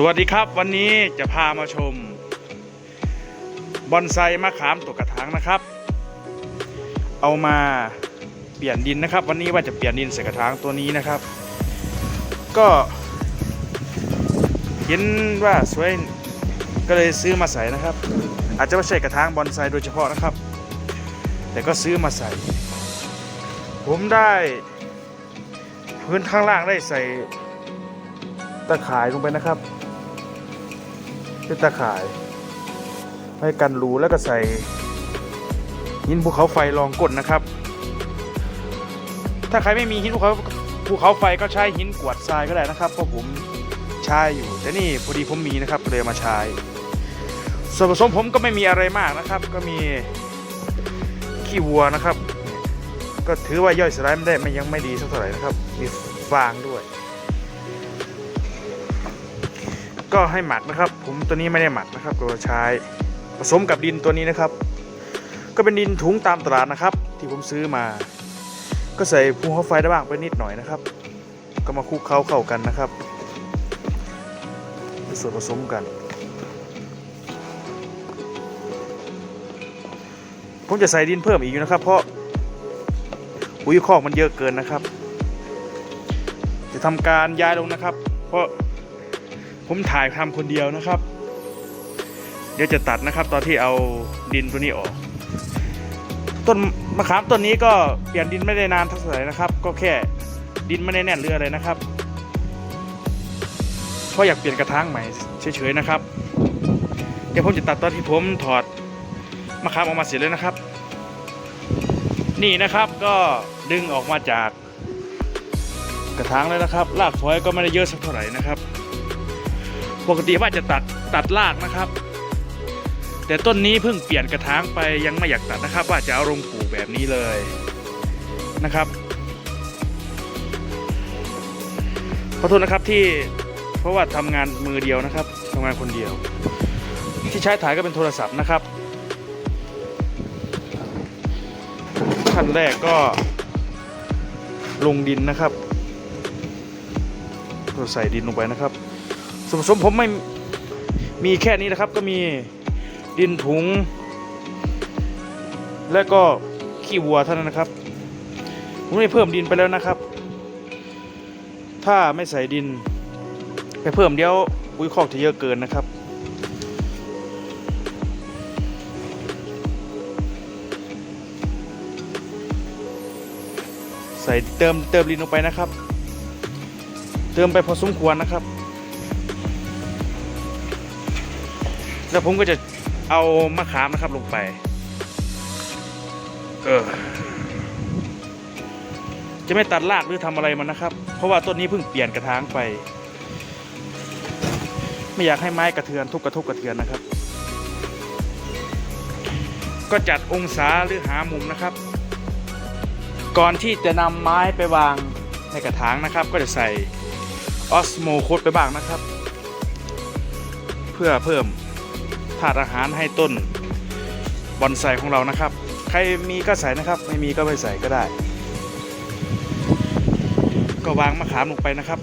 สวัสดีครับวันนี้จะพามาชม บอนไซมะขามตกกระถางนะครับ เอามาเปลี่ยนดินนะครับ วันนี้ว่าจะเปลี่ยนดินใส่กระถางตัวนี้นะครับ ก็เห็นว่าสวยก็เลยซื้อมาใส่นะครับ อาจจะไม่ใช่กระถางบอนไซโดยเฉพาะนะครับ แต่ก็ซื้อมาใส่ ผมได้พื้นข้างล่างได้ใส่ตะข่ายลงไปนะครับ เป็นตะข่ายให้กันรูแล้วก็ใส่หินภูเขาไฟรองก้นนะครับ ถ้าใครไม่มีหินภูเขาภูเขาไฟก็ใช้หินกวาดทรายก็ได้นะครับเพราะผมใช้อยู่แต่นี่พอดีผมมีนะครับเลยมาใช้ส่วนผสมผมก็ไม่มีอะไรมากนะครับ ก็มีขี้วัวนะครับ ก็ถือว่าย่อยสลายไม่ได้ไม่ยังไม่ดีสักเท่าไหร่นะครับมีฟางด้วย ก็ให้หมักนะครับ ผมตัวนี้ไม่ได้หมักนะครับตัวใช้ผสมกับดินตัวนี้นะครับ ก็เป็นดินถุงตามตลาดนะครับ ที่ผมซื้อมา ก็ใส่ภูเขาไฟได้บ้างไปนิดหน่อยนะครับ ก็มาคลุกเคล้าเข้ากันนะครับเป็นส่วนผสมกัน ผมจะใส่ดินเพิ่มอีกอยู่นะครับ เพราะปุ๋ยคอกมันเยอะเกินนะครับ จะทำการย้ายลงนะครับ เพราะ ผมถ่ายทำคนเดียวนะครับ เดี๋ยวจะตัดนะครับ ตอนที่เอาดินตัวนี้ออก ต้นมะขามต้นนี้ก็เปลี่ยนดินไม่ได้นานเท่าไหร่นะครับ ก็แค่ดินไม่ได้แน่นเรืออะไรนะครับเพราะอยากเปลี่ยนกระถางใหม่เฉยๆนะครับ เดี๋ยวผมจะตัดตอนที่ผมถอดมะขามออกมาเสร็จเลยนะครับ นี่นะครับก็ดึงออกมาจากกระถางแล้วนะครับรากฝอยก็ไม่ได้เยอะสักเท่าไหร่นะครับ ปกติว่าจะตัดตัดรากนะครับ แต่ต้นนี้เพิ่งเปลี่ยนกระถางไปยังไม่อยากตัดนะครับ ว่าจะเอาลงปลูกแบบนี้เลยนะครับขอโทษนะครับที่เพราะว่าทำงานมือเดียวนะครับทำงานคนเดียว ที่ใช้ถ่ายก็เป็นโทรศัพท์นะครับขั้นแรกก็ลงดินนะครับ ก็ใส่ดินลงไปนะครับ ส่วนผสมผมไม่มีแค่นี้นะครับ ก็มีดินถุง และก็ขี้วัวเท่านั้นนะครับผมไม่เพิ่มดินไปแล้วนะครับ ถ้าไม่ใส่ดิน ไปเพิ่มเดี๋ยวปุ๋ยคอกจะเยอะเกินนะครับใส่เติมเติมดินลงไปนะครับ เติมไปพอสมควรนะครับ แล้วผมก็จะเอามะขามนะครับลงไป เออ จะไม่ตัดรากหรือทำอะไรมันนะครับ เพราะว่าต้นนี้เพิ่งเปลี่ยนกระถางไป ไม่อยากให้ไม้กระเทือนทุกกระทุกกระเทือนนะครับ ก็จัดองศาหรือหามุมนะครับ ก่อนที่จะนำไม้ไปวางในกระถางนะครับ ก็จะใส่ออสโมโคดไปบ้างนะครับ เพื่อเพิ่ม ธาตุอาหารให้ต้นบอนไซของเรานะครับ ใครมีก็ใส่นะครับ ไม่มีก็ไม่ใส่ก็ได้ ก็วางมะขามลงไปนะครับ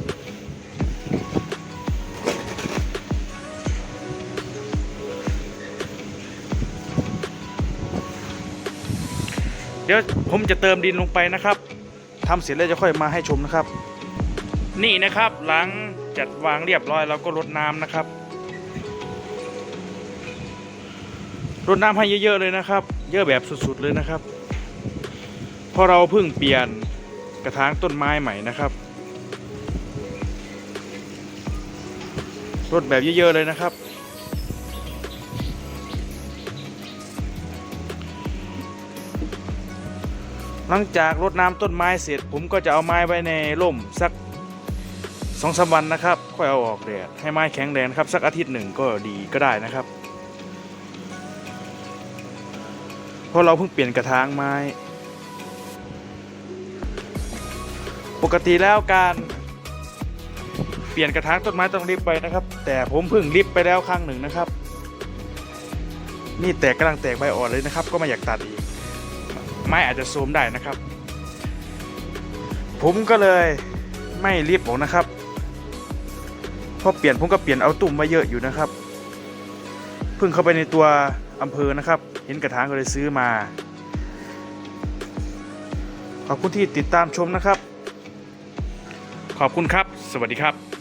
เดี๋ยวผมจะเติมดินลงไปนะครับทำเสร็จแล้วจะค่อยมาให้ชมนะครับ นี่นะครับหลังจัดวางเรียบร้อยเราก็รดน้ำนะครับ รดน้ำให้เยอะๆเลยนะครับ เยอะแบบสุดๆเลยนะครับเพราะเราเพิ่งเปลี่ยนกระถางต้นไม้ใหม่นะครับรดแบบเยอะ ๆ เลยนะครับ หลังจากรดน้ำต้นไม้เสร็จ ผมก็จะเอาไม้ไว้ในร่มสักสองสามวันนะครับ ค่อยเอาออกแดดให้ไม้แข็งแรงครับ สักอาทิตย์หนึ่งก็ดีก็ได้นะครับ ราะเราเพิ่งเปลี่ยนกระถางไม้ ปกติแล้วการเปลี่ยนกระถางต้นไม้ต้องรีบไปนะครับ แต่ผมเพิ่งรีบไปแล้วครั้งหนึ่งนะครับ นี่แตกกำลังแตกใบอ่อนเลยนะครับ ก็ไม่อยากตัดอีก ไม้อาจจะโทรมได้นะครับ ผมก็เลยไม่รีบผมนะครับพอเปลี่ยนผมก็เปลี่ยนเอาตุ่มมาเยอะอยู่นะครับ เพิ่งเข้าไปในตัว อำเภอนะครับ เห็นกระถางก็เลยซื้อมา ขอบคุณที่ติดตามชมนะครับ ขอบคุณครับ สวัสดีครับ